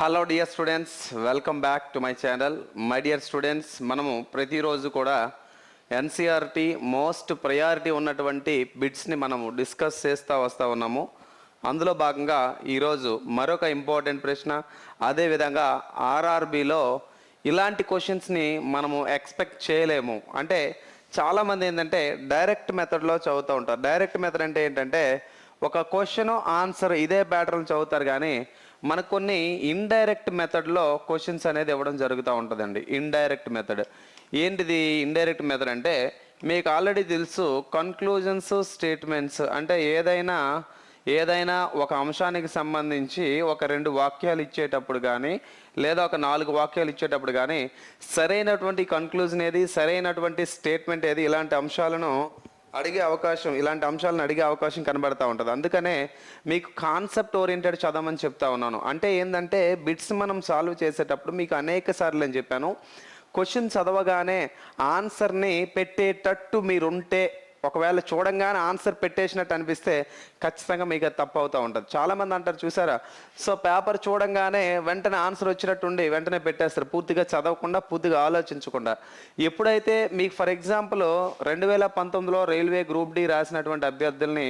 Hello dear students welcome back to my channel my dear students మనము ప్రతిరోజు కూడా NCERT most priority ఉన్నటువంటి బిట్స్ని మనము డిస్కస్ చేస్తూ వస్తూ ఉన్నాము. అందులో భాగంగా ఈరోజు మరొక ఇంపార్టెంట్ ప్రశ్న. అదేవిధంగా ఆర్ఆర్బిలో ఇలాంటి క్వశ్చన్స్ని మనము ఎక్స్పెక్ట్ చేయలేము. అంటే చాలామంది ఏంటంటే డైరెక్ట్ మెథడ్లో చదువుతూ ఉంటారు. డైరెక్ట్ మెథడ్ అంటే ఏంటంటే ఒక క్వశ్చన్ ఆన్సర్ ఇదే బ్యాటర్లు చదువుతారు కానీ మనకు కొన్ని ఇండైరెక్ట్ మెథడ్లో క్వశ్చన్స్ అనేది ఇవ్వడం జరుగుతూ ఉంటుందండి. ఇండైరెక్ట్ మెథడ్ ఏంటిది ఇండైరెక్ట్ మెథడ్ అంటే మీకు ఆల్రెడీ తెలుసు కన్క్లూజన్స్ స్టేట్మెంట్స్ అంటే ఏదైనా ఏదైనా ఒక అంశానికి సంబంధించి ఒక రెండు వాక్యాలు ఇచ్చేటప్పుడు కానీ లేదా ఒక నాలుగు వాక్యాలు ఇచ్చేటప్పుడు కానీ సరైనటువంటి కన్క్లూజన్ ఏది సరైనటువంటి స్టేట్మెంట్ ఏది ఇలాంటి అంశాలను అడిగే అవకాశం ఇలాంటి అంశాలను అడిగే అవకాశం కనబడతా ఉంటుంది. అందుకనే మీకు కాన్సెప్ట్ ఓరియంటెడ్ చదవమని చెప్తా ఉన్నాను. అంటే ఏంటంటే బిట్స్ మనం సాల్వ్ చేసేటప్పుడు మీకు అనేక సార్లు నేను చెప్పాను. క్వశ్చన్ చదవగానే ఆన్సర్ని పెట్టేటట్టు మీరుంటే ఒకవేళ చూడంగానే ఆన్సర్ పెట్టేసినట్టు అనిపిస్తే ఖచ్చితంగా మీకు తప్పు అవుతూ ఉంటుంది. చాలామంది అంటారు చూసారా? సో పేపర్ చూడంగానే వెంటనే ఆన్సర్ వచ్చినట్టుండి వెంటనే పెట్టేస్తారు. పూర్తిగా చదవకుండా పూర్తిగా ఆలోచించకుండా. ఎప్పుడైతే మీకు ఫర్ ఎగ్జాంపుల్ రెండు వేల పంతొమ్మిదిలో రైల్వే గ్రూప్ డి రాసినటువంటి అభ్యర్థుల్ని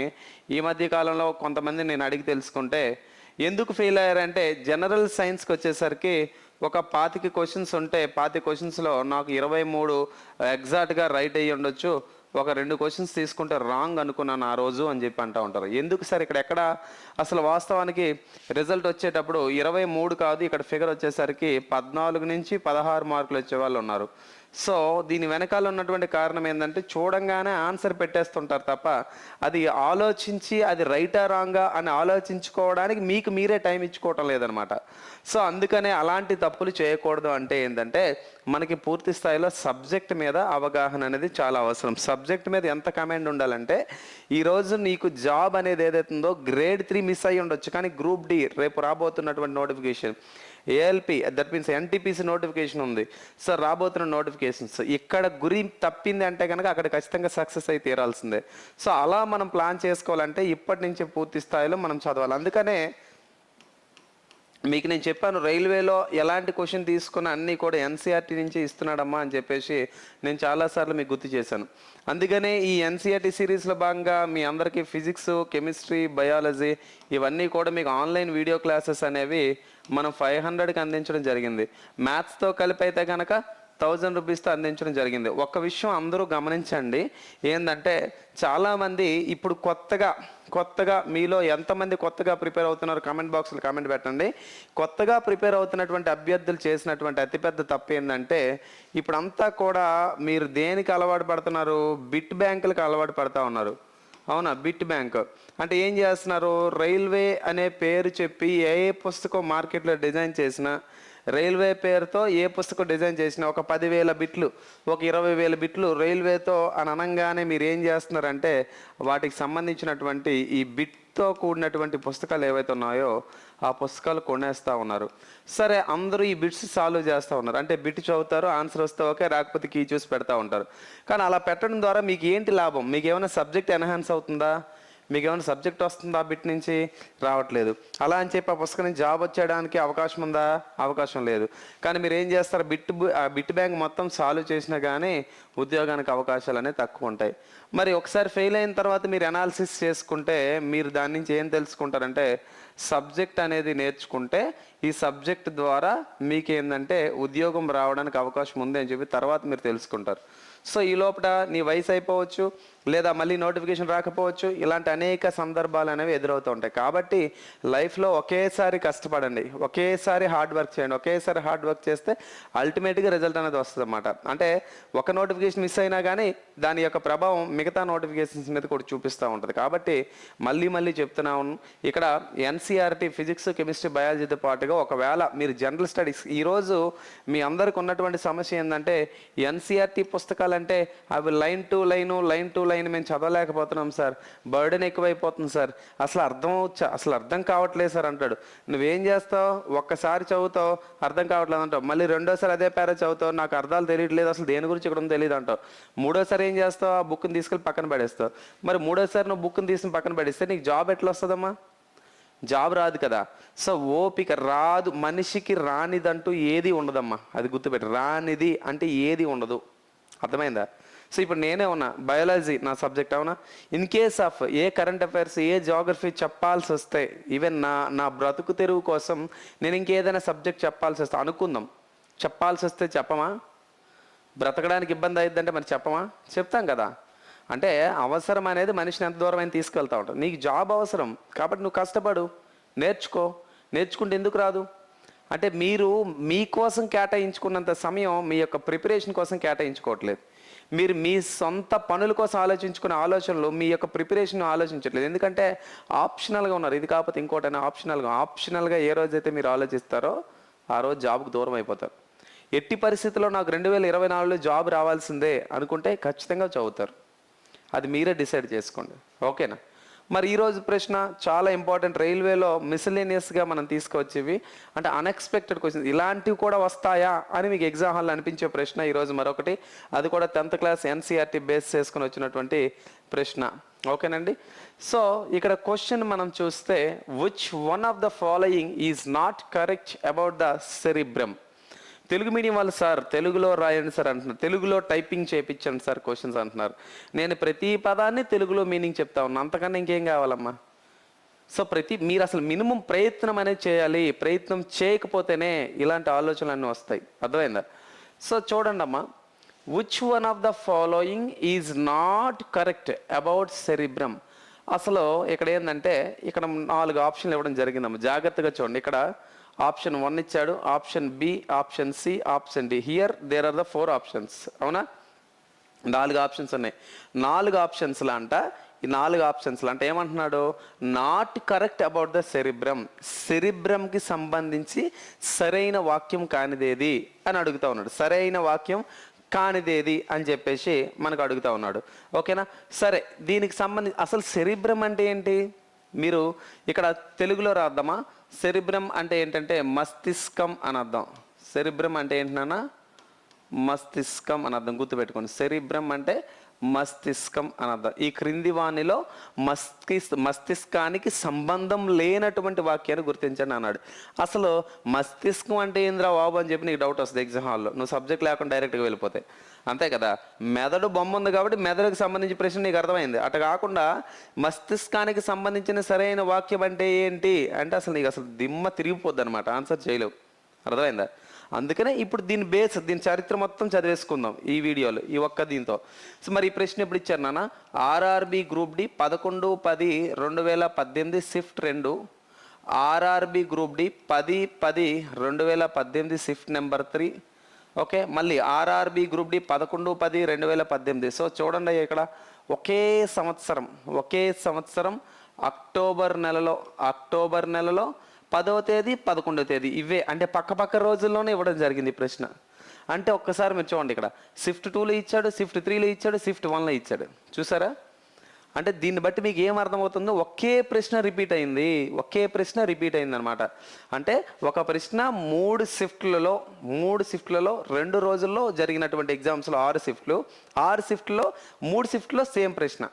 ఈ మధ్య కాలంలో కొంతమంది నేను అడిగి తెలుసుకుంటే ఎందుకు ఫెయిల్ అయ్యారంటే జనరల్ సైన్స్కి వచ్చేసరికి ఒక పాతిక క్వశ్చన్స్ ఉంటే పాతి క్వశ్చన్స్లో నాకు ఇరవై మూడు ఎగ్జాక్ట్గా రైట్ అయ్యి ఉండొచ్చు. ఒక రెండు క్వశ్చన్స్ తీసుకుంటే రాంగ్ అనుకున్నాను ఆ రోజు అని చెప్పి అంటూ ఉంటారు. ఎందుకు సార్ ఇక్కడ ఎక్కడ? అసలు వాస్తవానికి రిజల్ట్ వచ్చేటప్పుడు ఇరవై మూడు కాదు ఇక్కడ ఫిగర్ వచ్చేసరికి పద్నాలుగు నుంచి పదహారు మార్కులు వచ్చే వాళ్ళు ఉన్నారు. సో దీని వెనకాల ఉన్నటువంటి కారణం ఏంటంటే చూడంగానే ఆన్సర్ పెట్టేస్తుంటారు తప్ప అది ఆలోచించి అది రైటా రాంగా అని ఆలోచించుకోవడానికి మీకు మీరే టైం ఇచ్చుకోవటం లేదనమాట సో అందుకనే అలాంటి తప్పులు చేయకూడదు అంటే ఏంటంటే మనకి పూర్తి స్థాయిలో సబ్జెక్ట్ మీద అవగాహన అనేది చాలా అవసరం. సబ్జెక్ట్ మీద ఎంత కమాండ్ ఉండాలంటే ఈరోజు నీకు జాబ్ అనేది ఏదైతుందో గ్రేడ్ త్రీ మిస్ అయ్యి ఉండొచ్చు కానీ గ్రూప్ డి రేపు రాబోతున్నటువంటి notification ALP that means NTPC notification ఉంది. సో రాబోతున్న నోటిఫికేషన్స్ ఇక్కడ గురి తప్పింది అంటే కనుక అక్కడ ఖచ్చితంగా సక్సెస్ అయి తీరాల్సిందే. సో అలా మనం ప్లాన్ చేసుకోవాలంటే ఇప్పటి నుంచి పూర్తి స్థాయిలో మనం చదవాలి. అందుకనే మీకు నేను చెప్పాను రైల్వేలో ఎలాంటి క్వశ్చన్ తీసుకున్న అన్నీ కూడా ఎన్సీఆర్టీ నుంచి ఇస్తున్నాడమ్మా అని చెప్పేసి నేను చాలాసార్లు మీకు గుర్తు చేశాను. అందుకనే ఈ ఎన్సీఆర్టీ సిరీస్లో భాగంగా మీ అందరికీ ఫిజిక్స్ కెమిస్ట్రీ బయాలజీ ఇవన్నీ కూడా మీకు ఆన్లైన్ వీడియో క్లాసెస్ అనేవి మనం ఫైవ్ హండ్రెడ్కి అందించడం జరిగింది. మ్యాథ్స్తో కలిపి అయితే కనుక థౌజండ్ రూపీస్తో అందించడం జరిగింది. ఒక్క విషయం అందరూ గమనించండి. ఏంటంటే చాలామంది ఇప్పుడు కొత్తగా కొత్తగా మీలో ఎంతమంది కొత్తగా ప్రిపేర్ అవుతున్నారు కామెంట్ బాక్స్లో కామెంట్ పెట్టండి. కొత్తగా ప్రిపేర్ అవుతున్నటువంటి అభ్యర్థులు చేసినటువంటి అతిపెద్ద తప్పు ఏంటంటే ఇప్పుడంతా కూడా మీరు దేనికి అలవాటు పడుతున్నారు? బిట్ బ్యాంకులకు అలవాటు పడతా ఉన్నారు. అవునా బిట్ బ్యాంక్. అంటే ఏం చేస్తున్నారు? రైల్వే అనే పేరు చెప్పి ఏ పుస్తకం మార్కెట్లో డిజైన్ చేసినా రైల్వే పేరుతో ఏ పుస్తకం డిజైన్ చేసిన ఒక పదివేల బిట్లు ఒక ఇరవై వేల బిట్లు రైల్వేతో అని అనగానే మీరు ఏం చేస్తున్నారంటే వాటికి సంబంధించినటువంటి ఈ బిట్ తో కూడినటువంటి పుస్తకాలు ఏవైతే ఉన్నాయో ఆ పుస్తకాలు కొనేస్తూ ఉన్నారు. సరే అందరూ ఈ బిట్స్ సాల్వ్ చేస్తూ ఉన్నారు. అంటే బిట్ చదువుతారు ఆన్సర్ వస్తే ఓకే రాకపోతే కీ చూసి పెడతా ఉంటారు. కానీ అలా పెట్టడం ద్వారా మీకు ఏంటి లాభం? మీకు ఏమైనా సబ్జెక్ట్ ఎన్హాన్స్ అవుతుందా? మీకు ఏమైనా సబ్జెక్ట్ వస్తుందా బిట్ నుంచి? రావట్లేదు. అలా అని చెప్పి ఆ పుస్తకం నుంచి జాబ్ వచ్చేయడానికి అవకాశం ఉందా? అవకాశం లేదు. కానీ మీరు ఏం చేస్తారు? బిట్ ఆ బిట్ బ్యాంక్ మొత్తం సాల్వ్ చేసినా కానీ ఉద్యోగానికి అవకాశాలు అనేవి తక్కువ ఉంటాయి. మరి ఒకసారి ఫెయిల్ అయిన తర్వాత మీరు అనాలిసిస్ చేసుకుంటే మీరు దాని నుంచి ఏం తెలుసుకుంటారంటే సబ్జెక్ట్ అనేది నేర్చుకుంటే ఈ సబ్జెక్ట్ ద్వారా మీకు ఏంటంటే ఉద్యోగం రావడానికి అవకాశం ఉంది అని చెప్పి తర్వాత మీరు తెలుసుకుంటారు. సో ఈ లోపల నీ వయసు అయిపోవచ్చు లేదా మళ్ళీ నోటిఫికేషన్ రాకపోవచ్చు ఇలాంటి అనేక సందర్భాలు అనేవి ఎదురవుతూ ఉంటాయి. కాబట్టి లైఫ్లో ఒకేసారి కష్టపడండి ఒకేసారి హార్డ్ వర్క్ చేయండి. ఒకేసారి హార్డ్ వర్క్ చేస్తే అల్టిమేట్గా రిజల్ట్ అనేది వస్తుంది అనమాట అంటే ఒక నోటిఫికేషన్ మిస్ అయినా కానీ దాని యొక్క ప్రభావం మిగతా నోటిఫికేషన్స్ మీద కూడా చూపిస్తూ ఉంటుంది. కాబట్టి మళ్ళీ మళ్ళీ చెప్తున్నాను ఇక్కడ ఎన్సీఆర్టీ ఫిజిక్స్ కెమిస్ట్రీ బయాలజీతో పాటుగా ఒకవేళ మీరు జనరల్ స్టడీస్ ఈరోజు మీ అందరికి ఉన్నటువంటి సమస్య ఏంటంటే ఎన్సీఆర్టీ పుస్తకాలంటే అవి line to line line to line మేము చదవలేకపోతున్నాం సార్. బర్డెన్ ఎక్కువైపోతుంది సార్. అసలు అర్థం అసలు అర్థం కావట్లేదు సార్ అంటాడు. నువ్వేం చేస్తావు? ఒక్కసారి చదువుతావు అర్థం కావట్లేదు అంటావు. మళ్ళీ రెండోసారి అదే పేర చదువుతావు నాకు అర్థాలు తెలియట్లేదు అసలు దేని గురించి ఇక్కడ తెలియదు అంటావు. మూడోసారి ఏం చేస్తావు? ఆ బుక్ని తీసుకెళ్ళి పక్కన పడేస్తావు. మరి మూడోసారి నువ్వు బుక్ని తీసుకుని పక్కన పడేస్తే నీకు జాబ్ ఎట్లా వస్తుందమ్మా? జాబ్ రాదు కదా. సో ఓపిక రాదు. మనిషికి రానిదంటూ ఏది ఉండదమ్మా. అది గుర్తుపెట్టి. రానిది అంటే ఏది ఉండదు. అర్థమైందా? సో ఇప్పుడు నేనే ఉన్నా. బయాలజీ నా సబ్జెక్ట్ అవునా? In case of a current affairs a geography చెప్పాల్సి వస్తే ఈవెన్ నా నా బ్రతుకు తెరువు కోసం నేను ఇంకేదైనా సబ్జెక్ట్ చెప్పాల్సి వస్తే అనుకుందాం. చెప్పాల్సి వస్తే చెప్పమా? బ్రతకడానికి ఇబ్బంది అయ్యిద్దంటే మరి చెప్పమా? చెప్తాం కదా. అంటే అవసరం అనేది మనిషిని ఎంత దూరం అయినా తీసుకెళ్తా ఉంటాం నీకు జాబ్ అవసరం కాబట్టి నువ్వు కష్టపడు నేర్చుకో. నేర్చుకుంటే ఎందుకు రాదు? అంటే మీరు మీకోసం కేటాయించుకున్నంత సమయం మీ యొక్క ప్రిపరేషన్ కోసం కేటాయించుకోవట్లేదు. మీరు మీ సొంత పనుల కోసం ఆలోచించుకునే ఆలోచనలు మీ యొక్క ప్రిపరేషన్ ఆలోచించట్లేదు. ఎందుకంటే ఆప్షనల్గా ఉన్నారు. ఇది కాకపోతే ఇంకోటైనా ఆప్షనల్గా ఆప్షనల్గా ఏ రోజైతే మీరు ఆలోచిస్తారో ఆ రోజు జాబ్కు దూరం అయిపోతారు. ఎట్టి పరిస్థితుల్లో నాకు రెండు వేల ఇరవై నాలుగులో జాబ్ రావాల్సిందే అనుకుంటే ఖచ్చితంగా చదువుతారు. అది మీరే డిసైడ్ చేసుకోండి. ఓకేనా? మరి ఈరోజు ప్రశ్న చాలా ఇంపార్టెంట్. రైల్వేలో మిసిలేనియస్గా మనం తీసుకొచ్చేవి అంటే అన్ఎక్స్పెక్టెడ్ క్వశ్చన్ ఇలాంటివి కూడా వస్తాయా అని మీకు ఎగ్జామ్ హాల్లో అనిపించే ప్రశ్న ఈరోజు మరొకటి. అది కూడా టెన్త్ క్లాస్ ఎన్సీఆర్టీ బేస్ చేసుకుని వచ్చినటువంటి ప్రశ్న. ఓకేనండి? సో ఇక్కడ క్వశ్చన్ మనం చూస్తే which one of the following is not correct about the cerebrum Telugu medium వాళ్ళు సార్ తెలుగులో రాయండి సార్ అంటున్నారు. తెలుగులో టైపింగ్ చేయించండి సార్ క్వశ్చన్స్ అంటున్నారు. నేను ప్రతి పదాన్ని తెలుగులో మీనింగ్ చెప్తా ఉన్నా. అంతకన్నా ఇంకేం కావాలమ్మా? సో ప్రతి మీరు అసలు మినిమం ప్రయత్నం అనేది చేయాలి. ప్రయత్నం చేయకపోతేనే ఇలాంటి ఆలోచనలు అన్నీ వస్తాయి. అర్థమైందా? సో చూడండి అమ్మా which one of the following is not correct about cerebrum అసలు ఇక్కడ ఏంటంటే ఇక్కడ నాలుగు ఆప్షన్లు ఇవ్వడం జరిగిందమ్మా. జాగ్రత్తగా చూడండి. ఇక్కడ ఆప్షన్ వన్ ఇచ్చాడు option B option C option D. Here there are the four options అవునా? నాలుగు ఆప్షన్స్ ఉన్నాయి. నాలుగు ఆప్షన్స్లో అంట ఈ నాలుగు ఆప్షన్స్లో అంటే ఏమంటున్నాడు? Not correct about the cerebrum సెరిబ్రమ్కి సంబంధించి సరైన వాక్యం కానిదేది అని అడుగుతా ఉన్నాడు. సరైన వాక్యం కానిదేది అని చెప్పేసి మనకు అడుగుతా ఉన్నాడు. ఓకేనా? సరే దీనికి సంబంధించి అసలు సెరిబ్రమ్ అంటే ఏంటి? మీరు ఇక్కడ తెలుగులో రాద్దామా? సెరిబ్రమ్ అంటే ఏంటంటే మస్తిష్కం అని అర్థం. సెరిబ్రమ్ అంటే ఏంటన్నా మస్తిష్కం అని అర్థం గుర్తుపెట్టుకోండి. సెరిబ్రమ్ అంటే మస్తిష్కం అని అర్థం. ఈ క్రింది వాణిలో మస్తిష్ మస్తిష్కానికి సంబంధం లేనటువంటి వాక్యాన్ని గుర్తించండి అన్నాడు. అసలు మస్తిష్కం అంటే ఏంద్రా బాబు అని చెప్పి నీకు డౌట్ వస్తుంది ఎగ్జామ్ హాల్లో. నువ్వు సబ్జెక్ట్ లేకుండా డైరెక్ట్గా వెళ్ళిపోతే. అంతే కదా? మెదడు బొమ్మ ఉంది కాబట్టి మెదడుకు సంబంధించి ప్రశ్న నీకు అర్థమైంది. అటు కాకుండా మస్తిష్కానికి సంబంధించిన సరైన వాక్యం అంటే ఏంటి? అంటే అసలు నీకు అసలు దిమ్మ తిరిగిపోద్ది అనమాట ఆన్సర్ చేయలేవు. అర్థమైందా? అందుకనే ఇప్పుడు దీని బేస్ దీని చరిత్ర మొత్తం చదివేసుకుందాం ఈ వీడియోలో ఈ ఒక్క దీంతో. సో మరి ఈ ప్రశ్న ఎప్పుడు ఇచ్చారు నాన్న? ఆర్ఆర్బి గ్రూప్ డి పదకొండు పది రెండు వేల పద్దెనిమిది షిఫ్ట్ రెండు. ఆర్ఆర్బి గ్రూప్ డి పది పది రెండు వేల పద్దెనిమిది షిఫ్ట్ నెంబర్ త్రీ ఓకే మళ్ళీ ఆర్ఆర్బి గ్రూప్ డి పదకొండు పది రెండు వేల పద్దెనిమిది. సో చూడండి ఇక్కడ ఒకే సంవత్సరం ఒకే సంవత్సరం అక్టోబర్ నెలలో అక్టోబర్ నెలలో పదవ తేదీ పదకొండవ తేదీ ఇవే. అంటే పక్క పక్క రోజుల్లోనే ఇవ్వడం జరిగింది ప్రశ్న. అంటే ఒక్కసారి మీరు చూడండి ఇక్కడ. షిఫ్ట్ టూలో ఇచ్చాడు షిఫ్ట్ త్రీలో ఇచ్చాడు షిఫ్ట్ వన్లో ఇచ్చాడు. చూసారా? అంటే దీన్ని బట్టి మీకు ఏం అర్థమవుతుందో ఒకే ప్రశ్న రిపీట్ అయింది. ఒకే ప్రశ్న రిపీట్ అయింది అనమాట అంటే ఒక ప్రశ్న మూడు షిఫ్ట్లలో మూడు షిఫ్ట్లలో రెండు రోజుల్లో జరిగినటువంటి ఎగ్జామ్స్లో ఆరు షిఫ్ట్లు ఆరు షిఫ్ట్లో మూడు షిఫ్ట్లో సేమ్ ప్రశ్న.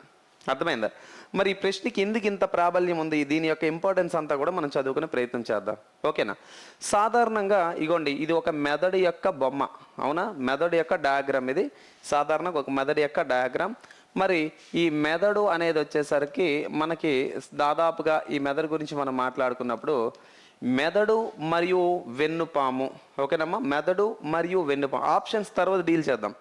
అర్థమైందా? మరి ఈ ప్రశ్నకి ఎందుకు ఇంత ప్రాబల్యం ఉంది? దీని యొక్క ఇంపార్టెన్స్ అంతా కూడా మనం చదువుకునే ప్రయత్నం చేద్దాం. ఓకేనా? సాధారణంగా ఇగోండి ఇది ఒక మెదడు యొక్క బొమ్మ అవునా? మెదడు యొక్క డయాగ్రామ్ ఇది. సాధారణంగా ఒక మెదడు యొక్క డయాగ్రామ్ మరి ఈ మెదడు అనేది వచ్చేసరికి మనకి దాదాపుగా ఈ మెదడు గురించి మనం మాట్లాడుకున్నప్పుడు మెదడు మరియు వెన్నుపాము ఓకేనమ్మా? మెదడు మరియు వెన్నుపాము. ఆప్షన్స్ తర్వాత డీల్ చేద్దాం.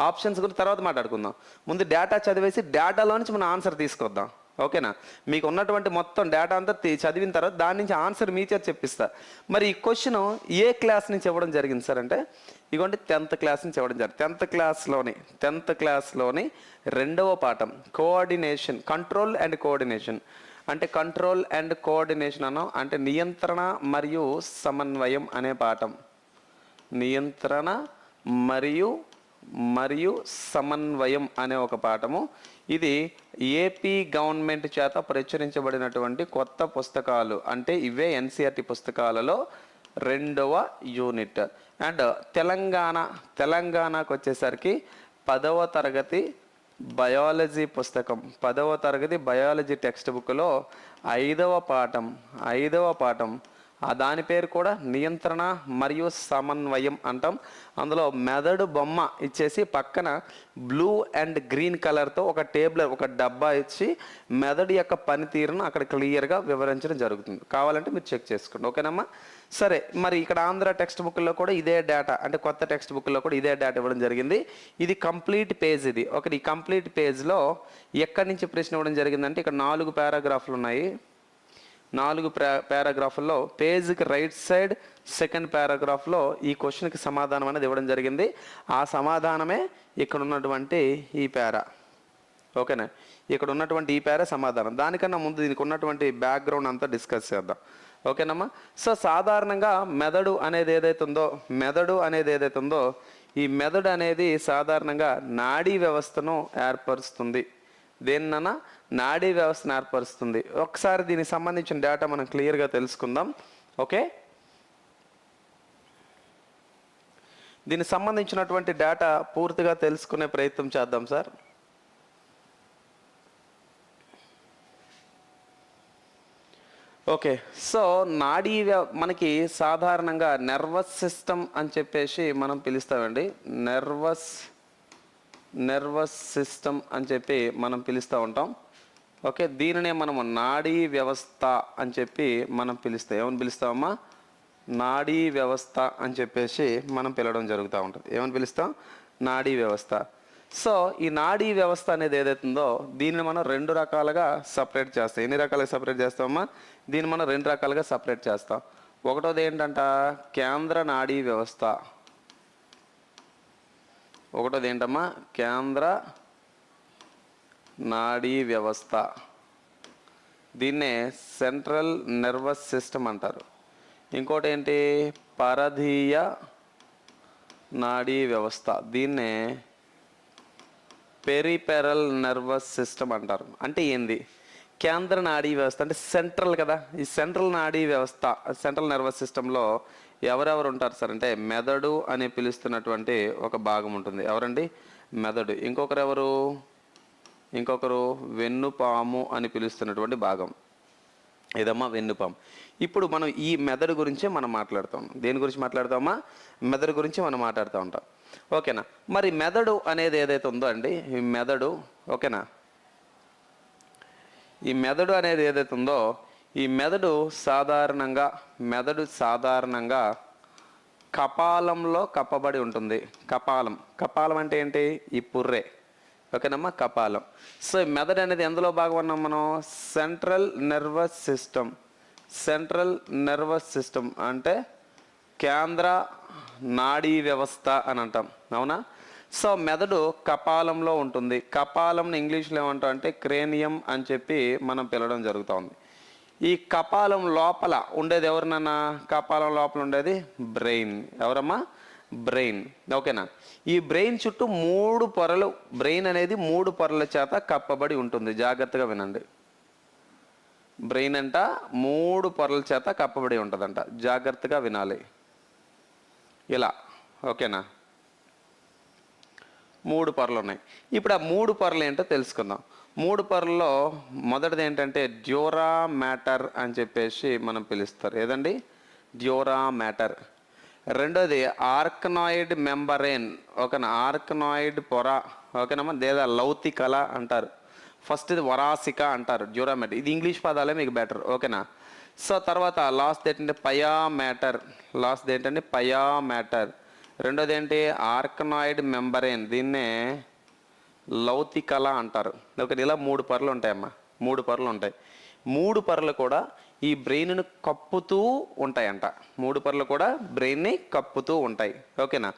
ఆప్షన్స్ గురించి తర్వాత మాట్లాడుకుందాం. ముందు డేటా చదివేసి డేటాలో నుంచి మనం ఆన్సర్ తీసుకొద్దాం. ఓకేనా? మీకు ఉన్నటువంటి మొత్తం డేటా అంతా చదివిన తర్వాత దాని నుంచి ఆన్సర్ మీ చేతి చెప్పిస్తా. మరి ఈ క్వశ్చన్ ఏ క్లాస్ నుంచి ఇవ్వడం జరిగింది సార్ అంటే ఇగోండి టెన్త్ క్లాస్ నుంచి ఇవ్వడం జరిగింది. టెన్త్ క్లాస్లోని టెన్త్ క్లాస్లోని రెండవ పాఠం కోఆర్డినేషన్ కంట్రోల్ అండ్ కోఆర్డినేషన్ అంటే కంట్రోల్ అండ్ కోఆర్డినేషన్ అన్నాం. అంటే నియంత్రణ మరియు సమన్వయం అనే పాఠం. నియంత్రణ మరియు మరియు సమన్వయం అనే ఒక పాఠము. ఇది ఏపీ గవర్నమెంట్ చేత ప్రచురించబడినటువంటి కొత్త పుస్తకాలు. అంటే ఇవే ఎన్సిఆర్టీ పుస్తకాలలో రెండవ యూనిట్. అండ్ తెలంగాణ తెలంగాణకు వచ్చేసరికి పదవ తరగతి బయాలజీ పుస్తకం. పదవ తరగతి బయాలజీ టెక్స్ట్ బుక్లో ఐదవ పాఠం ఐదవ పాఠం ఆ దాని పేరు కూడా నియంత్రణ మరియు సమన్వయం అంటాం. అందులో మెదడు బొమ్మ ఇచ్చేసి పక్కన బ్లూ అండ్ గ్రీన్ కలర్తో ఒక టేబుల్ ఒక డబ్బా ఇచ్చి మెదడు యొక్క పనితీరును అక్కడ క్లియర్గా వివరించడం జరుగుతుంది. కావాలంటే మీరు చెక్ చేసుకోండి. ఓకేనమ్మా? సరే మరి ఇక్కడ ఆంధ్ర టెక్స్ట్ బుక్లో కూడా ఇదే డేటా అంటే కొత్త టెక్స్ట్ బుక్లో కూడా ఇదే డేటా ఇవ్వడం జరిగింది. ఇది కంప్లీట్ పేజ్ ఇది. ఒకటి ఈ కంప్లీట్ పేజ్లో ఎక్కడి నుంచి ప్రశ్న ఇవ్వడం జరిగిందంటే ఇక్కడ నాలుగు పారాగ్రాఫ్లు ఉన్నాయి. నాలుగు పారాగ్రాఫ్లో పేజ్కి రైట్ సైడ్ సెకండ్ పారాగ్రాఫ్లో ఈ క్వశ్చన్కి సమాధానం అనేది ఇవ్వడం జరిగింది. ఆ సమాధానమే ఇక్కడ ఉన్నటువంటి ఈ పారా. ఓకేనా? ఇక్కడ ఉన్నటువంటి ఈ పేరే సమాధానం. దానికన్నా ముందు దీనికి ఉన్నటువంటి బ్యాక్గ్రౌండ్ అంతా డిస్కస్ చేద్దాం. ఓకేనమ్మా? సో సాధారణంగా మెదడు అనేది ఏదైతే ఉందో మెదడు అనేది ఏదైతే ఉందో ఈ మెదడు అనేది సాధారణంగా నాడీ వ్యవస్థను ఏర్పరుస్తుంది. దేన్నన్నా నాడీ వ్యవస్థను ఏర్పరుస్తుంది. ఒకసారి దీనికి సంబంధించిన డేటా మనం క్లియర్గా తెలుసుకుందాం. ఓకే? దీనికి సంబంధించినటువంటి డేటా పూర్తిగా తెలుసుకునే ప్రయత్నం చేద్దాం సార్. ఓకే. సో నాడీ మనకి సాధారణంగా నర్వస్ సిస్టమ్ అని చెప్పేసి మనం పిలుస్తామండి. నర్వస్ నర్వస్ సిస్టమ్ అని చెప్పి మనం పిలుస్తూ ఉంటాం. ఓకే దీనినే మనము నాడీ వ్యవస్థ అని చెప్పి మనం పిలుస్తాం. ఏమని పిలుస్తామమ్మా? నాడీ వ్యవస్థ అని చెప్పేసి మనం పిలవడం జరుగుతూ ఉంటుంది. ఏమని పిలుస్తాం? నాడీ వ్యవస్థ. సో ఈ నాడీ వ్యవస్థ అనేది ఏదైతుందో దీన్ని మనం రెండు రకాలుగా సపరేట్ చేస్తాం. ఎన్ని రకాలుగా సపరేట్ చేస్తామమ్మా? దీన్ని మనం రెండు రకాలుగా సపరేట్ చేస్తాం. ఒకటోది ఏంటంట? కేంద్ర నాడీ వ్యవస్థ. ఒకటోది ఏంటమ్మా కేంద్ర నాడీ వ్యవస్థ. దీన్నే సెంట్రల్ నర్వస్ సిస్టమ్ అంటారు. ఇంకోటి ఏంటి పరధీయ నాడీ వ్యవస్థ. దీన్నే పెరిపెరల్ నర్వస్ సిస్టమ్ అంటారు. అంటే ఏంది? కేంద్ర నాడీ వ్యవస్థ అంటే సెంట్రల్ కదా. ఈ సెంట్రల్ నాడీ వ్యవస్థ సెంట్రల్ నర్వస్ సిస్టంలో ఎవరెవరు ఉంటారు సార్? అంటే మెదడు అని పిలుస్తున్నటువంటి ఒక భాగం ఉంటుంది. ఎవరండి? మెదడు. ఇంకొకరు ఎవరు ఇంకొకరు? వెన్నుపాము అని పిలుస్తున్నటువంటి భాగం. ఇదమ్మా వెన్నుపాము. ఇప్పుడు మనం ఈ మెదడు గురించే మనం మాట్లాడుతాం. దేని గురించి మాట్లాడతామా మెదడు గురించి మనం మాట్లాడుతూ ఉంటాం. ఓకేనా? మరి మెదడు అనేది ఏదైతే ఉందో అండి ఈ మెదడు ఓకేనా? ఈ మెదడు అనేది ఏదైతే ఉందో ఈ మెదడు సాధారణంగా మెదడు సాధారణంగా కపాలంలో కప్పబడి ఉంటుంది. కపాలం. కపాలం అంటే ఏంటి? ఈ పుర్రె. ఓకేనమ్మా? కపాలం. సో మెదడు అనేది ఎందులో భాగం ఉన్నాం మనం? Central nervous system. Central nervous system అంటే కేంద్ర నాడీ వ్యవస్థ అని అంటాం. అవునా? సో మెదడు కపాలంలో ఉంటుంది. కపాలం ఇంగ్లీష్లో ఏమంటాం అంటే క్రేనియం అని చెప్పి మనం పిలవడం జరుగుతూ ఉంది ఈ కపాలం లోపల ఉండేది ఎవరినన్నా కపాలం లోపల ఉండేది బ్రెయిన్. ఎవరమ్మా? బ్రెయిన్. ఓకేనా? ఈ బ్రెయిన్ చుట్టూ మూడు పొరలు బ్రెయిన్ అనేది మూడు పొరల చేత కప్పబడి ఉంటుంది. జాగ్రత్తగా వినండి. బ్రెయిన్ అంట మూడు పొరల చేత కప్పబడి ఉంటుందంట. జాగ్రత్తగా వినాలి. ఇలా. ఓకేనా? మూడు పొరలు ఉన్నాయి. ఇప్పుడు ఆ మూడు పొరలు ఏంటో తెలుసుకుందాం. మూడు పొరల్లో మొదటిది ఏంటంటే డ్యూరా మ్యాటర్ అని చెప్పేసి మనం పిలుస్తారు. ఏదండి? Dura mater. రెండోది ఆర్కనాయిడ్ మెంబరేన్. ఓకేనా? ఆర్కనాయిడ్ పొర. ఓకేనమ్మా? లేదా లౌతికల అంటారు. ఫస్ట్ ఇది వరాసిక అంటారు డ్యూరా మ్యాటర్. ఇది ఇంగ్లీష్ పదాలే మీకు బెటర్. ఓకేనా? సో తర్వాత లాస్ట్ ఏంటంటే పయా మ్యాటర్. లాస్ట్ ఏంటంటే పయా మ్యాటర్. రెండోది ఏంటి ఆర్కనాయిడ్ మెంబరేన్. దీన్నే లౌతికల అంటారు. ఒకటి ఇలా మూడు పొరలు ఉంటాయమ్మా. మూడు పొరలు ఉంటాయి. మూడు పొరలు కూడా ఈ బ్రెయిన్ను కప్పుతూ ఉంటాయంట. మూడు పొరలు కూడా బ్రెయిన్ని కప్పుతూ ఉంటాయి. ఓకేనా?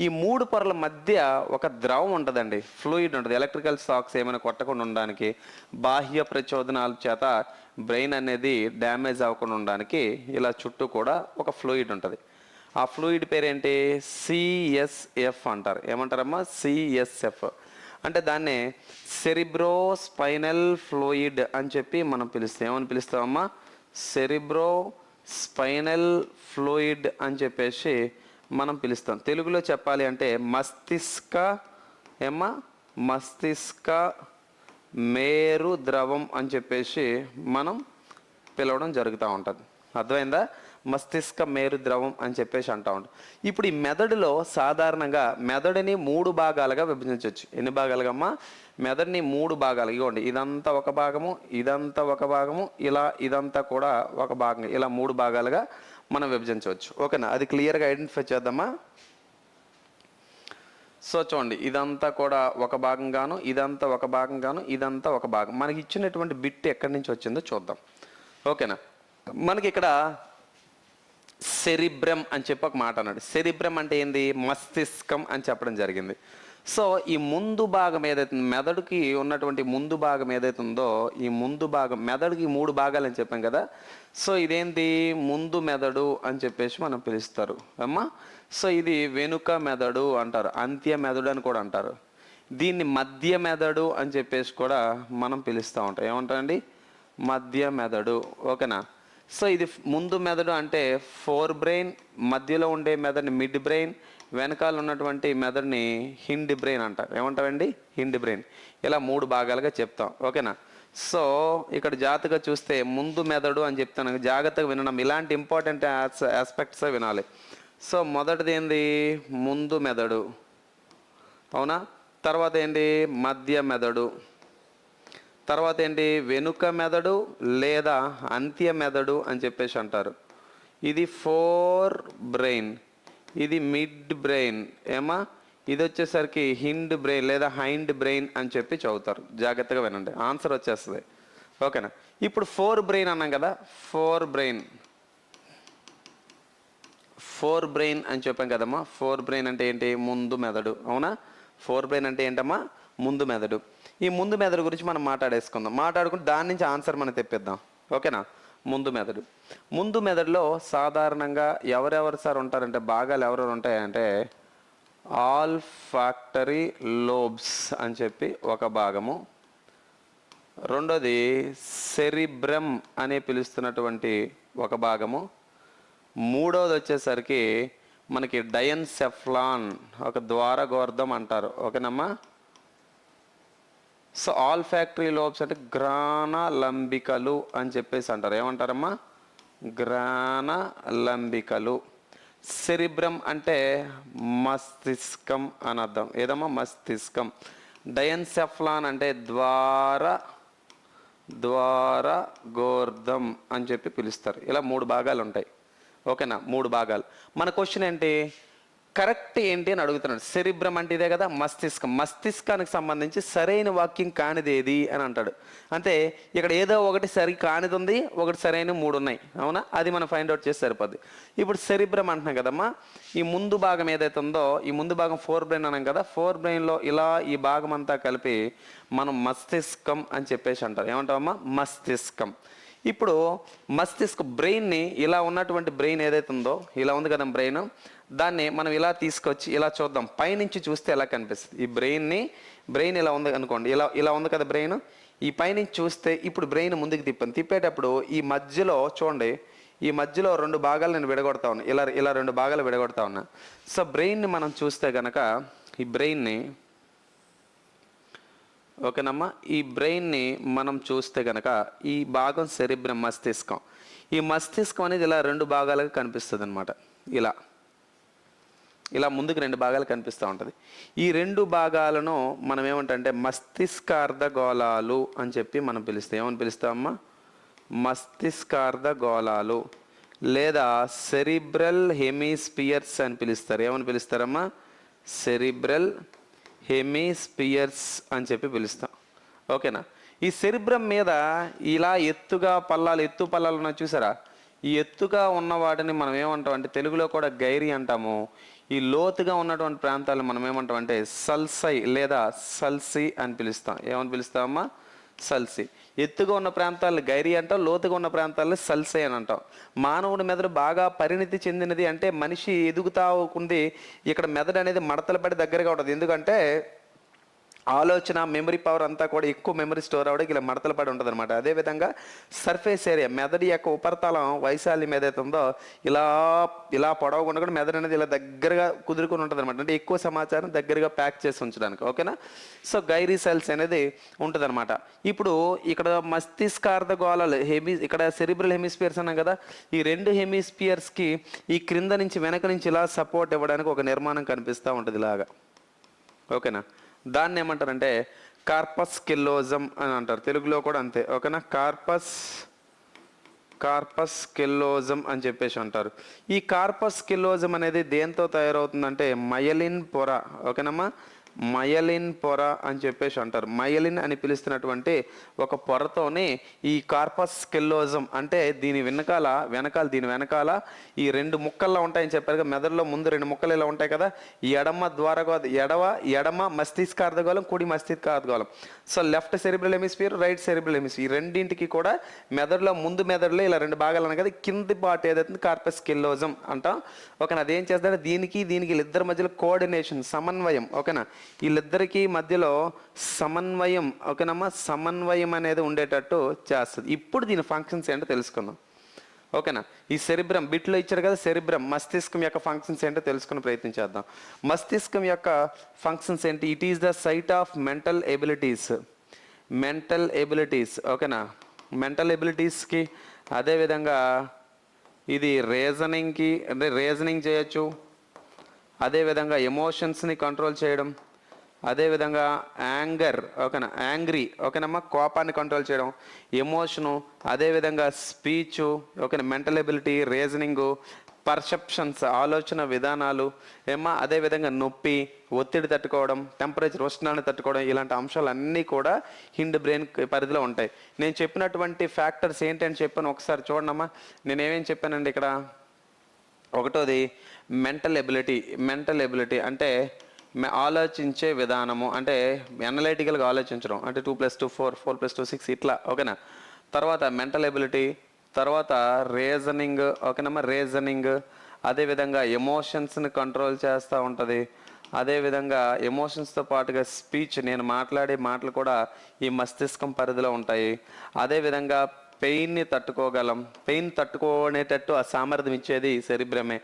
ఈ మూడు పొరల మధ్య ఒక ద్రవం ఉంటుందండి. ఫ్లూయిడ్ ఉంటుంది. ఎలక్ట్రికల్ షాక్స్ ఏమైనా కొట్టకుండా ఉండడానికి బాహ్య ప్రచోదనాల చేత బ్రెయిన్ అనేది డ్యామేజ్ అవ్వకుండా ఉండడానికి ఇలా చుట్టూ కూడా ఒక ఫ్లూయిడ్ ఉంటుంది. ఆ ఫ్లూయిడ్ పేరేంటి? సిఎస్ఎఫ్ అంటారు. ఏమంటారమ్మా? సిఎస్ఎఫ్ అంటే దాన్ని సెరిబ్రో స్పైనల్ ఫ్లూయిడ్ అని చెప్పి మనం పిలుస్తాం. ఏమని పిలుస్తామమ్మా? సెరిబ్రో స్పైనల్ ఫ్లూయిడ్ అని చెప్పేసి మనం పిలుస్తాం. తెలుగులో చెప్పాలి అంటే మస్తిష్క ఏమ్మా? మస్తిష్క మేరు ద్రవం అని చెప్పేసి మనం పిలవడం జరుగుతూ ఉంటుంది. అర్థమైందా? మస్తిష్క మేరు ద్రవం అని చెప్పేసి అంటూ ఉంటాం ఇప్పుడు ఈ మెదడులో సాధారణంగా మెదడుని మూడు భాగాలుగా విభజించవచ్చు. ఎన్ని భాగాలుగమ్మా? మెదడుని మూడు భాగాలు. ఇవ్వండి ఇదంతా ఒక భాగము ఇదంతా ఒక భాగము ఇలా ఇదంతా కూడా ఒక భాగం. ఇలా మూడు భాగాలుగా మనం విభజించవచ్చు. ఓకేనా? అది క్లియర్గా ఐడెంటిఫై చేద్దామా? సో చూడండి ఇదంతా కూడా ఒక భాగంగాను ఇదంతా ఒక భాగంగాను ఇదంతా ఒక భాగం. మనకి ఇచ్చినటువంటి బిట్ ఎక్కడి నుంచి వచ్చిందో చూద్దాం. ఓకేనా? మనకి ఇక్కడ సెరిబ్రమ్ అని చెప్పి ఒక మాట అన్నాడు. సెరిబ్రమ్ అంటే ఏంది? మస్తిష్కం అని చెప్పడం జరిగింది. సో ఈ ముందు భాగం ఏదైతే మెదడుకి ఉన్నటువంటి ముందు భాగం ఏదైతే ఉందో ఈ ముందు భాగం మెదడుకి మూడు భాగాలు అని చెప్పాం కదా. సో ఇదేంటి ముందు మెదడు అని చెప్పేసి మనం పిలుస్తారు. అమ్మా? సో ఇది వెనుక మెదడు అంటారు. అంత్య మెదడు అని కూడా అంటారు. దీన్ని మధ్య మెదడు అని చెప్పేసి కూడా మనం పిలుస్తూ ఉంటాం. ఏమంటారండి? మధ్య మెదడు. ఓకేనా? సో ఇది ముందు మెదడు అంటే ఫోర్ బ్రెయిన్ మధ్యలో ఉండే మెదడుని మిడ్ బ్రెయిన్ వెనకాల ఉన్నటువంటి మెదడుని హిండ్ బ్రెయిన్ అంటారు. ఏమంటారండి? Hindbrain. ఇలా మూడు భాగాలుగా చెప్తాం. ఓకేనా? సో ఇక్కడ జాగ్రత్తగా చూస్తే ముందు మెదడు అని చెప్తాను. జాగ్రత్తగా వినడం. ఇలాంటి ఇంపార్టెంట్ ఆస్పెక్ట్స్ వినాలి. సో మొదటిది ఏంది? ముందు మెదడు. అవునా? తర్వాత ఏంటి మధ్య మెదడు. తర్వాత ఏంటి? వెనుక మెదడు లేదా అంత్య మెదడు అని చెప్పేసి అంటారు. ఇది ఫోర్ బ్రెయిన్. ఇది మిడ్ బ్రెయిన్. ఏమా? ఇది వచ్చేసరికి హిండ్ బ్రెయిన్ లేదా హైండ్ బ్రెయిన్ అని చెప్పి చదువుతారు. జాగ్రత్తగా వినండి. ఆన్సర్ వచ్చేస్తుంది. ఓకేనా? ఇప్పుడు ఫోర్ బ్రెయిన్ అన్నాం కదా. Forebrain. ఫోర్ బ్రెయిన్ అని చెప్పాం కదమ్మా. ఫోర్ బ్రెయిన్ అంటే ఏంటి? ముందు మెదడు. అవునా? ఫోర్ బ్రెయిన్ అంటే ఏంటమ్మా? ముందు మెదడు. ఈ ముందు మెదడు గురించి మనం మాట్లాడేసుకుందాం. మాట్లాడుకుంటే దాని నుంచి ఆన్సర్ మనం తెప్పిద్దాం. ఓకేనా? ముందు మెదడు. ముందు మెదడులో సాధారణంగా ఎవరెవరు సార్ ఉంటారంటే భాగాలు ఎవరెవరు ఉంటాయంటే ఆల్ ఫ్యాక్టరీ లోబ్స్ అని చెప్పి ఒక భాగము. రెండోది సెరిబ్రమ్ అని పిలుస్తున్నటువంటి ఒక భాగము. మూడోది వచ్చేసరికి మనకి డయన్సెఫ్లాన్ ఒక ద్వారగోర్ధం అంటారు. ఓకేనమ్మా? సో ఆల్ ఫ్యాక్టరీ లోబ్స్ అంటే గ్రాణ లంబికలు అని చెప్పేసి అంటారు. ఏమంటారమ్మా? గ్రాణ లంబికలు సెరిబ్రమ్ అంటే మస్తిష్కం అని అర్థం. ఏదమ్మా? మస్తిష్కం. డయన్సెఫ్లాన్ అంటే ద్వార ద్వార గోర్ధం అని చెప్పి పిలుస్తారు. ఇలా మూడు భాగాలు ఉంటాయి. ఓకేనా? మూడు భాగాలు. మన క్వశ్చన్ ఏంటి? కరెక్ట్ ఏంటి అని అడుగుతున్నాడు. శరీబ్రం అంటే ఇదే కదా మస్తిష్కం. మస్తిష్కానికి సంబంధించి సరైన వాక్యం కానిది ఏది? అని అంటాడు. అంటే ఇక్కడ ఏదో ఒకటి సరి కానిది ఉంది ఒకటి సరైన మూడు ఉన్నాయి. అవునా? అది మనం ఫైండ్ అవుట్ చేసి సరిపోద్ది. ఇప్పుడు శరీబ్రం అంటున్నాం కదమ్మా ఈ ముందు భాగం ఏదైతే ఉందో ఈ ముందు భాగం ఫోర్ బ్రెయిన్ అన్నాం కదా ఫోర్ బ్రెయిన్లో ఇలా ఈ భాగం అంతా కలిపి మనం మస్తిష్కం అని చెప్పేసి అంటారు. ఏమంటామమ్మా మస్తిష్కం. ఇప్పుడు మస్తిష్క బ్రెయిన్ని ఇలా ఉన్నటువంటి బ్రెయిన్ ఏదైతే ఉందో ఇలా ఉంది కదా బ్రెయిన్ దాన్ని మనం ఇలా తీసుకొచ్చి ఇలా చూద్దాం. పైనుంచి చూస్తే ఎలా కనిపిస్తుంది? ఈ బ్రెయిన్ని బ్రెయిన్ ఇలా ఉంది అనుకోండి. ఇలా ఇలా ఉంది కదా బ్రెయిన్? ఈ పైనుంచి చూస్తే ఇప్పుడు బ్రెయిన్ ముందుకు తిప్పాను తిప్పేటప్పుడు ఈ మధ్యలో చూడండి. ఈ మధ్యలో రెండు భాగాలు నేను విడగొడతా ఉన్నా. ఇలా ఇలా రెండు భాగాలు విడగొడతా ఉన్నా. సో బ్రెయిన్ని మనం చూస్తే కనుక ఈ బ్రెయిన్ని ఓకేనమ్మా? ఈ బ్రెయిన్ని మనం చూస్తే కనుక ఈ భాగం సెరిబ్రం మస్తిష్కం ఈ మస్తిష్కం అనేది ఇలా రెండు భాగాలుగా కనిపిస్తుంది అనమాట ఇలా. ఇలా ముందుకు రెండు భాగాలు కనిపిస్తూ ఉంటుంది. ఈ రెండు భాగాలను మనం ఏమంటే మస్తిష్కార్ధ గోళాలు అని చెప్పి మనం పిలుస్తాం. ఏమని పిలుస్తామమ్మా మస్తిష్కార్ధ గోళాలు లేదా సెరిబ్రల్ హెమిస్పియర్స్ అని పిలుస్తారు. ఏమని పిలుస్తారమ్మా? సెరిబ్రల్ హెమీస్పియర్స్ అని చెప్పి పిలుస్తాం. ఓకేనా? ఈ సెరిబ్రం మీద ఇలా ఎత్తుగా పల్లాలు ఎత్తు పల్లాలు ఉన్నాయి చూసారా? ఈ ఎత్తుగా ఉన్న వాటిని మనం ఏమంటాం అంటే తెలుగులో కూడా గైరి అంటాము. ఈ లోతుగా ఉన్నటువంటి ప్రాంతాలు మనం ఏమంటాం అంటే సల్సై లేదా సల్సి అని పిలుస్తాం. ఏమని పిలుస్తామమ్మా? సల్సి. ఎత్తుగా ఉన్న ప్రాంతాలు గైరి అంటాం లోతుగా ఉన్న ప్రాంతాలు సల్సై అని అంటాం. మానవుడి మెదడు బాగా పరిణితి చెందినది అంటే మనిషి ఎదుగుతా ఉంది. ఇక్కడ మెదడు అనేది మడతలు పడి దగ్గరగా ఉంటుంది. ఎందుకంటే ఆలోచన మెమరీ పవర్ అంతా కూడా ఎక్కువ మెమరీ స్టోర్ అవడానికి ఇలా మడతలు పడి ఉంటుంది అనమాట అదేవిధంగా సర్ఫేస్ ఏరియా మెదడు యొక్క ఉపరితలం వైశాల్యం ఏదైతే ఉందో ఇలా ఇలా పొడవకుండా కూడా మెదడు అనేది ఇలా దగ్గరగా కుదురుకుని ఉంటుంది అనమాట అంటే ఎక్కువ సమాచారం దగ్గరగా ప్యాక్ చేసి ఉంచడానికి ఓకేనా సో గైరీ సెల్స్ అనేది ఉంటుంది అనమాట ఇప్పుడు ఇక్కడ మస్తిష్కార్థ గోళాలు హెమి ఇక్కడ సెరిబ్రల్ హెమిస్పియర్స్ అన్నాం కదా ఈ రెండు హెమిస్పియర్స్కి ఈ క్రింద నుంచి వెనక నుంచి ఇలా సపోర్ట్ ఇవ్వడానికి ఒక నిర్మాణం కనిపిస్తూ ఉంటుంది ఇలాగా. ఓకేనా దాన్ని ఏమంటారంటే కార్పస్ కిల్లోజం అని అంటారు. తెలుగులో కూడా అంతే. ఓకేనా? కార్పస్ కార్పస్ కిల్లోజం అని చెప్పేసి అంటారు. ఈ కార్పస్ కిల్లోజం అనేది దేంతో తయారవుతుందంటే మయలిన్ పొర. ఓకేనమ్మా? మయలిన్ పొర అని చెప్పేసి అంటారు. మయలిన్ అని పిలుస్తున్నటువంటి ఒక పొరతోనే ఈ కార్పస్ స్కెల్లోజం అంటే దీని వెనకాల వెనకాల దీని వెనకాల ఈ రెండు ముక్కల్లో ఉంటాయని చెప్పారు కదా. మెదడులో ముందు రెండు ముక్కలు ఇలా ఉంటాయి కదా. ఎడమ ద్వారగో ఎడవ ఎడమ మస్తిష్కార్ధగోళం కుడి మస్తిష్కార్ధగోళం so left cerebral hemisphere right cerebral hemisphere. ఈ రెండింటికి కూడా మెదడులో ముందు మెదడులో ఇలా రెండు భాగాలు ఉన్నాయి కదా. కింది పాటు ఏదైతే కార్పస్ స్కెల్లోజం అంటాం. ఓకేనా అదేం చేస్తాడు దీనికి దీనికి ఇద్దరి మధ్యలో కోఆర్డినేషన్ సమన్వయం. ఓకేనా వీళ్ళిద్దరికీ మధ్యలో సమన్వయం ఓకేనమ్మా సమన్వయం అనేది ఉండేటట్టు చేస్తుంది. ఇప్పుడు దీని ఫంక్షన్స్ ఏంటో తెలుసుకుందాం. ఓకేనా? ఈ సెరిబ్రం బిట్లో ఇచ్చారు కదా సెరిబ్రం మస్తిష్కం యొక్క ఫంక్షన్స్ ఏంటో తెలుసుకుని ప్రయత్నం చేద్దాం. మస్తిష్కం యొక్క ఫంక్షన్స్ ఏంటి? It is the site of mental abilities mental abilities ఓకేనా? మెంటల్ ఎబిలిటీస్కి అదేవిధంగా ఇది రీజనింగ్కి అంటే రీజనింగ్ చేయొచ్చు. అదేవిధంగా ఎమోషన్స్ని కంట్రోల్ చేయడం. అదేవిధంగా యాంగర్ ఓకేనా యాంగ్రీ ఓకేనమ్మా కోపాన్ని కంట్రోల్ చేయడం ఎమోషను అదేవిధంగా స్పీచ్ ఓకేనా మెంటల్ ఎబిలిటీ రీజనింగు పర్సెప్షన్స్ ఆలోచన విధానాలు ఏమా అదేవిధంగా నొప్పి ఒత్తిడి తట్టుకోవడం టెంపరేచర్ ఉష్ణాన్ని తట్టుకోవడం ఇలాంటి అంశాలన్నీ కూడా హిండ్ బ్రెయిన్ పరిధిలో ఉంటాయి. నేను చెప్పినటువంటి ఫ్యాక్టర్స్ ఏంటి అని చెప్పాను ఒకసారి చూడమ్మా నేను ఏమేమి చెప్పానండి ఇక్కడ? ఒకటోది మెంటల్ ఎబిలిటీ మెంటల్ ఎబిలిటీ అంటే ఆలోచించే విధానము అంటే అనలైటికల్గా ఆలోచించడం అంటే two plus two four four plus two six ఇట్లా ఓకేనా? తర్వాత మెంటల్ ఎబిలిటీ తర్వాత రీజనింగ్ ఓకేనమ్మా రీజనింగ్ అదేవిధంగా ఎమోషన్స్ని కంట్రోల్ చేస్తూ ఉంటుంది. అదేవిధంగా ఎమోషన్స్తో పాటుగా స్పీచ్ నేను మాట్లాడే మాటలు కూడా ఈ మస్తిష్కం పరిధిలో ఉంటాయి. అదేవిధంగా పెయిన్ని తట్టుకోగలం. పెయిన్ తట్టుకునేటట్టు ఆ సామర్థ్యం ఇచ్చేది శరీరమే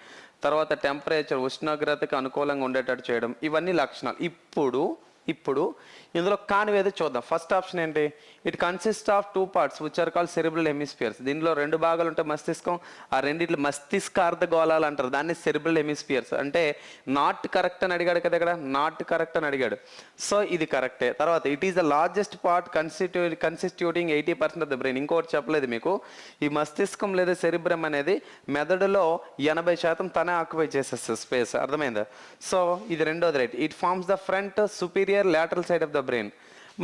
తర్వాత టెంపరేచర్ ఉష్ణోగ్రతకు అనుకూలంగా ఉండేటట్టు చేయడం ఇవన్నీ లక్షణాలు. ఇప్పుడు ఇప్పుడు ఇందులో కానివేదో చూద్దాం. ఫస్ట్ ఆప్షన్ ఏంటి? It consist of two parts which are call cerebral hemispheres దీనిలో రెండు భాగాలు ఉంటాయి మస్తిష్కం ఆ రెండిట్లో మస్తిష్కార్థ గోళాలు అంటారు. దాన్ని సెరిబ్రల్ హెమిస్పియర్స్ అంటే నాట్ కరెక్ట్ అని అడిగాడు కదా ఇక్కడ? నాట్ కరెక్ట్ అని అడిగాడు. సో ఇది కరెక్టే తర్వాత it is the largest part constitu constituting eighty percent of the brain ఇంకోటి చెప్పలేదు మీకు. ఈ మస్తిష్కం లేదా సెరిబ్రమ్ అనేది మెదడులో ఎనభై శాతం తనే ఆక్యుపై చేసేస్తుంది స్పేస్. అర్థమైందా? సో ఇది రెండోది right. It forms the front superior lateral side of the brain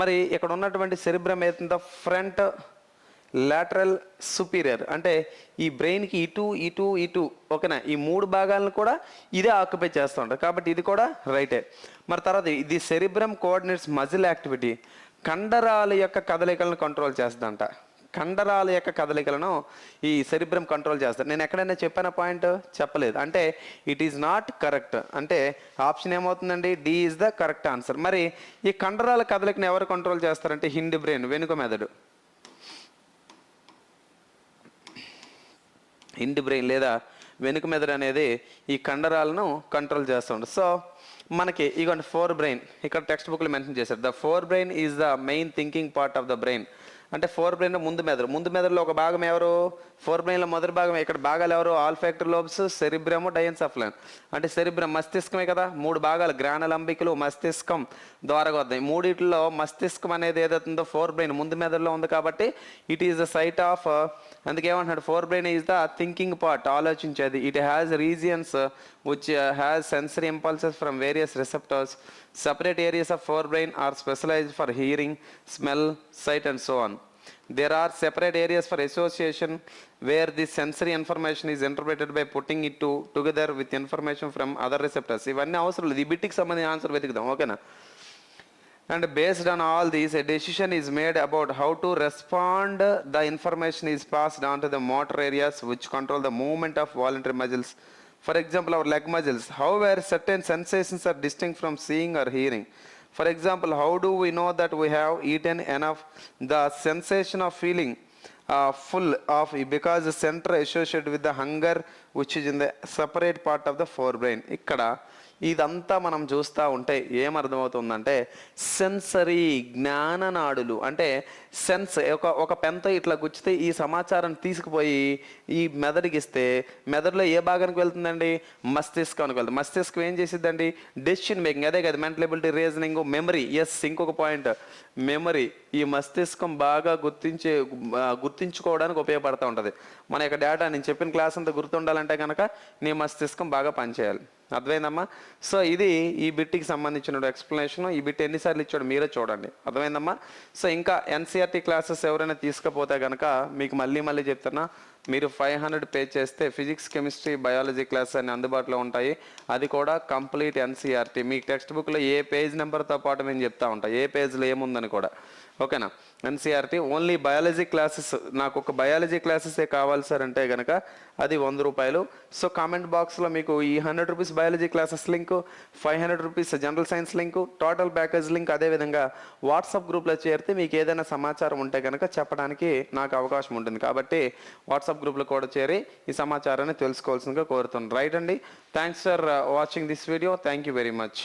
మరి ఇక్కడ ఉన్నటువంటి సెరిబ్రమ్ ఏదైతుందో ఫ్రంట్ లాటరల్ సుపీరియర్ అంటే ఈ బ్రెయిన్కి ఇటు ఇటు ఇటు ఓకేనా? ఈ మూడు భాగాలను కూడా ఇదే ఆక్యుపై చేస్తూ ఉంటారు. కాబట్టి ఇది కూడా రైటే. మరి తర్వాత ఇది సెరిబ్రమ్ కోఆర్డినేట్స్ మజిల్ యాక్టివిటీ కండరాల యొక్క కదలికలను కంట్రోల్ చేస్తుందంట. కండరాల యొక్క కదలికలను ఈ సెరిబ్రమ్ కంట్రోల్ చేస్తారు. నేను ఎక్కడైనా చెప్పిన పాయింట్ చెప్పలేదు. అంటే ఇట్ ఈజ్ నాట్ కరెక్ట్ అంటే ఆప్షన్ ఏమవుతుందండి? D is the correct answer మరి ఈ కండరాల కదలికను ఎవరు కంట్రోల్ చేస్తారంటే హిండ్ బ్రెయిన్ వెనుక మెదడు. హిండ్ బ్రెయిన్ లేదా వెనుక మెదడు అనేది ఈ కండరాలను కంట్రోల్ చేస్తుంది సో మనకి ఇగోండి ఫోర్ బ్రెయిన్ ఇక్కడ టెక్స్ట్ బుక్లో మెన్షన్ చేశారు. The forebrain is the main thinking part of the brain అంటే ఫోర్ బ్రెయిన్ ముందు మెదడు. ముందు మెదడులో ఒక భాగం ఎవరు? ఫోర్ బ్రెయిన్లో మొదటి భాగం ఇక్కడ భాగాలు ఎవరు? ఆల్ఫాక్టర్ లోబ్స్ సెరిబ్రము డయన్సఫ్లన్ అంటే సెరిబ్రం మస్తిష్కమే కదా? మూడు భాగాలు గ్రానలంబికలు మస్తిష్కం ద్వారా వద్దాయి మూడిట్లో మస్తిష్కం అనేది ఏదైతుందో ఫోర్ బ్రెయిన్ ముందు మెదడులో ఉంది కాబట్టి it is the site of అందుకేమంటున్నాడు forebrain is the thinking part ఆలోచించేది. It has regions which has sensory impulses from various receptors separate areas of forebrain are specialized for hearing smell sight and so on There are separate areas for association where the sensory information is interpreted by putting it to, together with information from other receptors. ఇవన్నీ అవసరం లేదు ఈ బిట్టికి సంబంధించిన answer వెతుకుదాం ఓకేనా and based on all these a decision is made about how to respond the information is passed on to the motor areas which control the movement of voluntary muscles for example our leg muscles however certain sensations are distinct from seeing or hearing For example how do we know that we have eaten enough the sensation of feeling full of because centre associate with the hunger which is in the separate part of the forebrain ఇక్కడ ఇదంతా మనం చూస్తూ ఉంటే ఏమర్థమవుతుందంటే sensory జ్ఞాననాడులు. అంటే sense ఒక ఒక పెన్తో ఇట్లా గుచ్చితే ఈ సమాచారం తీసుకుపోయి ఈ మెదడుకి ఇస్తే మెదడులో ఏ భాగానికి వెళ్తుందండి? మస్తిష్కానికి వెళ్తుంది. మస్తిష్కం ఏం చేసిద్దండి? డెసిషన్ మేకింగ్ అదే కదా mental ability reasoning memory yes ఇంకొక పాయింట్ మెమరీ ఈ మస్తిష్కం బాగా గుర్తించే గుర్తించుకోవడానికి ఉపయోగపడుతూ ఉంటుంది. మన యొక్క డేటా నేను చెప్పిన క్లాస్ అంతా గుర్తుండాలంటే కనుక నీ మస్తిష్కం బాగా పనిచేయాలి. అర్థమైందమ్మా? సో ఇది ఈ బిట్కి సంబంధించిన ఎక్స్ప్లెనేషన్ ఈ బిట్ ఎన్నిసార్లు ఇచ్చాడు మీరే చూడండి. అర్థమైందమ్మా? సో ఇంకా ఎన్సీఆర్టీ క్లాసెస్ ఎవరైనా తీసుకపోతే కనుక మీకు మళ్ళీ మళ్ళీ చెప్తున్నా మీరు ఫైవ్ హండ్రెడ్ పే చేస్తే ఫిజిక్స్ కెమిస్ట్రీ బయాలజీ క్లాస్ అన్ని అందుబాటులో ఉంటాయి. అది కూడా కంప్లీట్ ఎన్సీఆర్టీ మీ టెక్స్ట్ బుక్లో ఏ పేజ్ నెంబర్తో పాటు మేము చెప్తా ఉంటా. ఏ పేజ్లో ఏముందని కూడా. ఓకేనా? ఎన్సీఆర్టీ ఓన్లీ బయాలజీ క్లాసెస్ నాకు ఒక బయాలజీ క్లాసెసే కావాలి సార్ అంటే కనుక అది వంద రూపాయలు. సో కామెంట్ బాక్స్లో మీకు ఈ hundred rupees biology classes link five hundred rupees general science link total package link అదేవిధంగా వాట్సాప్ గ్రూప్లో చేరితే మీకు ఏదైనా సమాచారం ఉంటే కనుక చెప్పడానికి నాకు అవకాశం ఉంటుంది. కాబట్టి వాట్సాప్ గ్రూప్లో కూడా చేరి ఈ సమాచారాన్ని తెలుసుకోవాల్సిందిగా కోరుతున్నాను. రైట్ అండి? Thanks for watching this video thank you very much